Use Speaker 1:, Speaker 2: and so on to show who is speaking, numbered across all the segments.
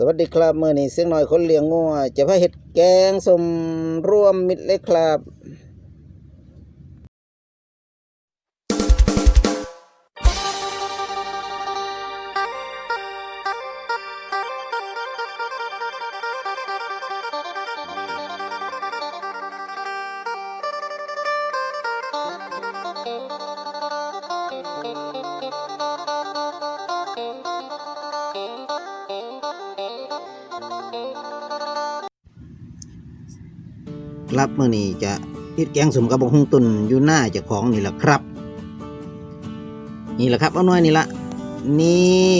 Speaker 1: สวัสดีครับเมื่อนี้เสียงหน่อยคนเลี้ยงงัวจะพาเห็ดแกงสมร่วมมิตรเลยครับ ครับเมื่อนี้จะเฮ็ดแกงสมกับบงฮุงตุนอยู่หน้าเจ้าของนี่แหละครับ นี่แหละครับเอาหน่อยนี่ละนี่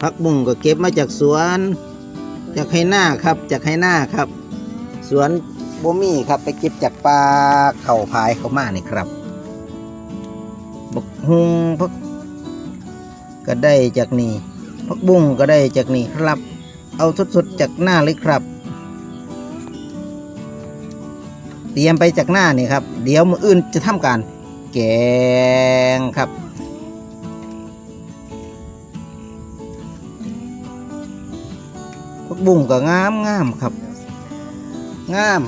Speaker 1: พักบุ้งก็เก็บมาจากสวน จากไฮหน้าครับ จากไฮหน้าครับ สวนบ่มีครับไปเก็บจากป่าเข่าพายเข้ามานี่ครับบกฮุงพักก็ได้จากนี่พักบุ้งก็ได้จากนี่ครับ เอาสดๆจากหน้าเลยครับ เตรียมไปจากหน้านี่ครับ เดี๋ยวมืออื่นจะทำการแกงครับพักบุ้งก็งามงามครับ งาม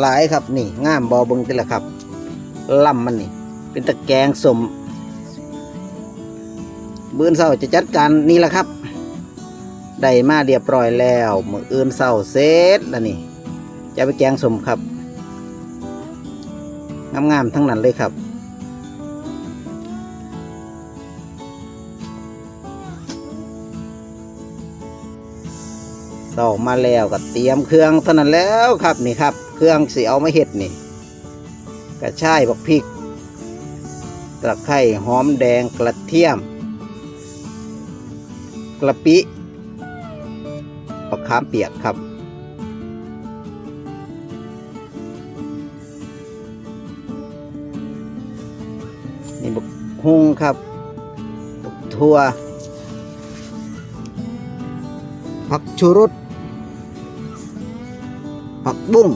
Speaker 1: หลายครับนี่งามบอเบิงติละครับลำมันนี่ เป็นตะแกงสมมืออื่นเศร้าจะจัดการนี่แหละครับได้มาเรียบร้อยแล้วมืออื่นเศร้าเสร็จแล้วนี่จะไปแกงสมครับ งามๆทั้งนั้นเลยครับเศร้ามาแล้วก็เตรียมเครื่องเท่านั้นแล้วครับนี่ครับ เครื่องสีเอามาเห็ดนี่กระชายบักพริกตะไคร้หอมแดงกระเทียม กระปิปักขามเปียกครับ ฮุงครับบักทั่วผักชูรสผักบุ้ง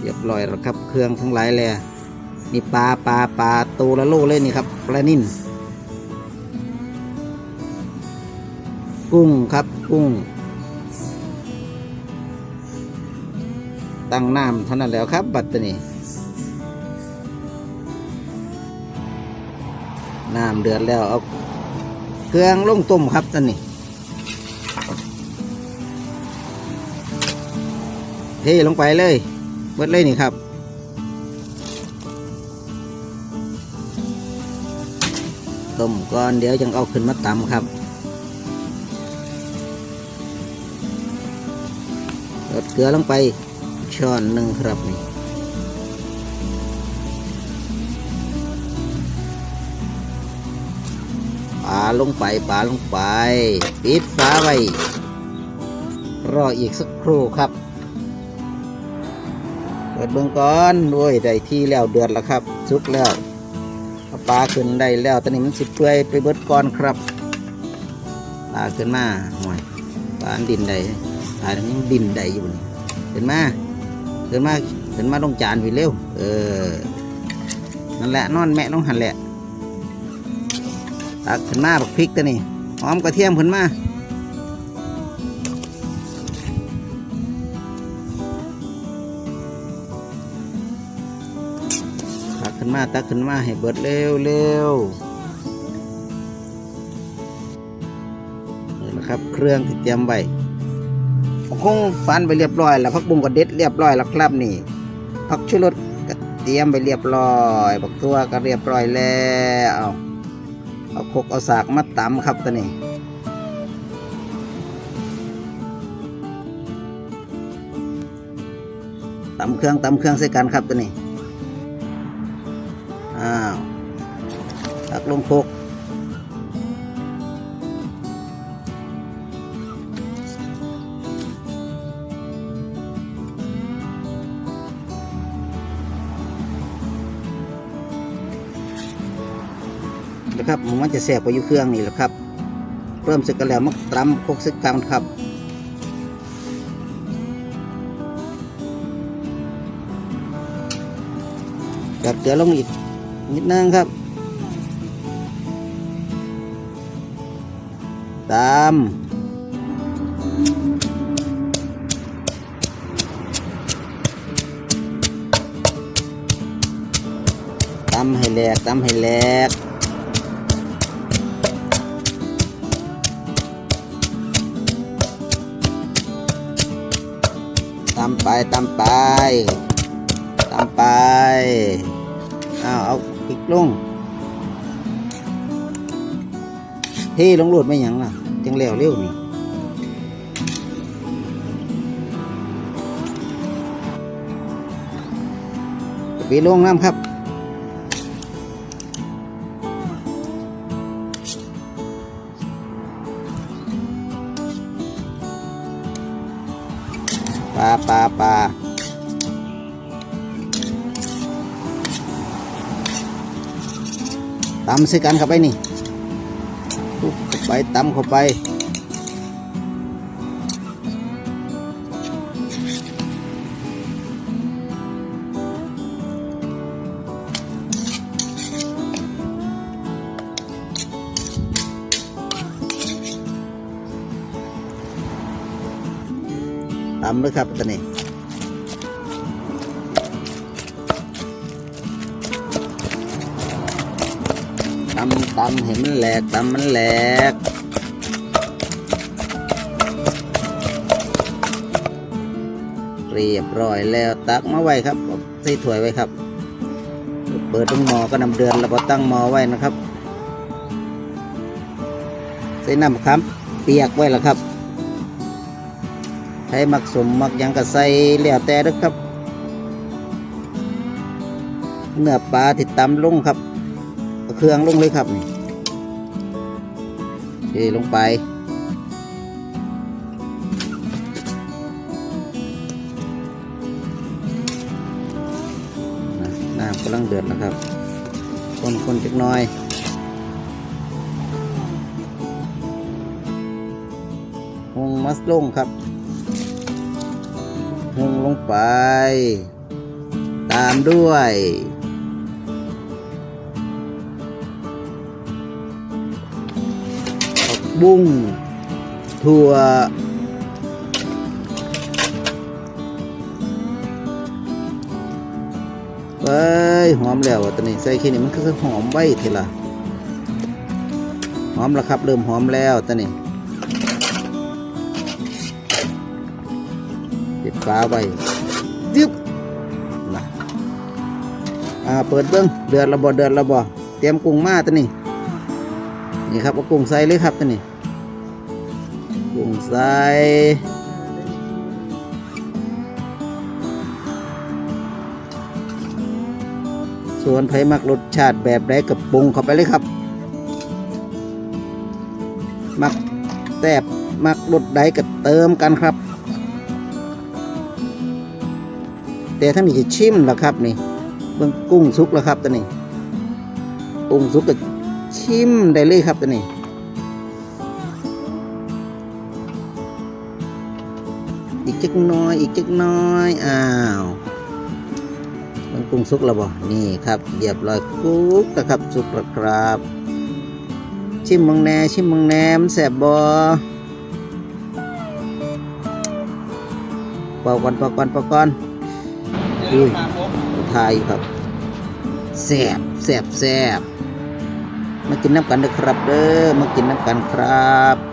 Speaker 1: เรียบร้อยแล้วครับ เครื่องทั้งหลายเลยนี่ปลาปลาปลาตัวละโลเลยนี่ครับปลานิ่นกุ้งครับกุ้ง ตั้งน้ำเท่านั้นแล้วครับ บัตรนี้ น้ำเดือดแล้วเอาเครื่องลงต้มครับตอนนี้เทลงไปเลยเบิดเลยนี่ครับต้มก่อนเดี๋ยวจังเอาขึ้นมาตำครับลดเกลือลงไปช้อนหนึ่งครับนี่าลงไปปลาลงไป ปิดฝาไว้ รออีกสักครู่ครับ เปิดเบื้องก่อนด้วยได้ที่แล้วเดือดแล้วครับ สุกแล้วปลาขึ้นได้แล้วตอนนี้มันสิเปื่อยไปเบิดก่อนครับปลาขึ้นมาหน่อยปลาดินได้ปลายังดินได้อยู่นี่ขึ้นมาขึ้นมาขึ้นมาลงจานพี่เร็ว เออ นั่นแหละนอนแม่น้องหันแหละ ตักขึ้นมาบักพริกตัวนี้หอมกระเทียมขึ้นมาตักขึ้นมาตักขึ้นมาให้เบิดเร็วเร็วนี่นะครับ เครื่องที่เตรียมไว้คงฟันไปเรียบร้อย แล้วพักบุ้งก็เด็ดเรียบร้อยแล้วครับนี่ผักชูรสก็เตรียมไปเรียบร้อยบักตัวก็เรียบร้อยแล้ว เอาคกเอาสากมาตำครับตัวนี้ตำเครื่องตำเครื่องใส่กันครับตัวนี้อ้าวตักลงคก นะครับมันจะแสบไปอยู่เครื่องนี่แหละครับเริ่มสึกกันแล้วมันตรัมพวกสึกกันครับจับเกลือลงอีกนิดนึงครับ ตามตามให้แหลกตมให้แหลก ตำไปตำไปตำไปเอ้าเอาพริกลงเฮ้ลงโหลดไม่ยังล่ะจังแล้วเร็วนี่ปีลงน้ำครับ ตำใส่กันเข้าไปนี่ทุบเข้าไปตำเข้าไปตำเลยครับตอนนี้ ตำเห็นมันแหลกตำมันแหลกเรียบร้อยแล้วตักมาไว้ครับใส่ถ้วยไว้ครับ เปิดตรงหม้อก็นำเดือนแล้วก็ตั้งหม้อไว้นะครับใส่น้ำครับเปียกไว้แล้วครับใช้มักสมมักยังก็ใส่แล้วแต่ด้อครับเนื้อปลาติดตำลงครับ เครื่องลงเลยครับนี่เทลงไป น้ำกำลังเดือดนะครับ คนคนๆจักน้อยหงมัสลงครับหงลงไป ตามด้วย บุ้งถั่วเอ้ยหอมแล้วตอนนี้ใส่แค่นี้มันก็คือหอมไว้ทีละหอมแล้วครับ เริ่มหอมแล้วตอนนี้ปิดฟ้าไว้ยึบนะอ่าเปิดเบิ้งเดือดระบอเดือดระบอเตรียมกุ้งมาตัวนี้นี่ครับเอากุ้งใส่เลยครับตัวนี้ ใส่ส่วนไผมักรสชาติแบบใดกับปรุงเข้าไปเลยครับ มักแซบมักรสใดก็เติมกันครับ แต่ถ้ามีจะชิมแล้วครับนี่เบิ่งกุ้งสุกแล้วครับตัวนี้กุ้งสุกก็ชิมได้เลยครับตัวนี้ อีกจักน้อย อีกจักน้อย อ้าวเบิ่งกุ้งสุกแล้วบ่นี่ครับเรียบร้อยกุ๊กนะครับสุกแล้วครับ ชิมมังแหนชิมมังแหนมันแสบบ่ป่าก่อนป่าก่อนป่าก่อนอุ้ยทายครับแสบแสบแสบมากินน้ำกันเด้อครับเด้อมากินน้ำกันครับ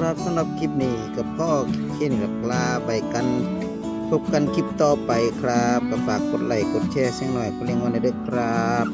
Speaker 1: ครับสำหรับคลิปนี้กับพ่อเช่นกับลาไปกันพบกันคลิปต่อไปครับก็ฝากกดไลค์กดแชร์เสียงหน่อยก็เลี้ยงวันเด้อครับ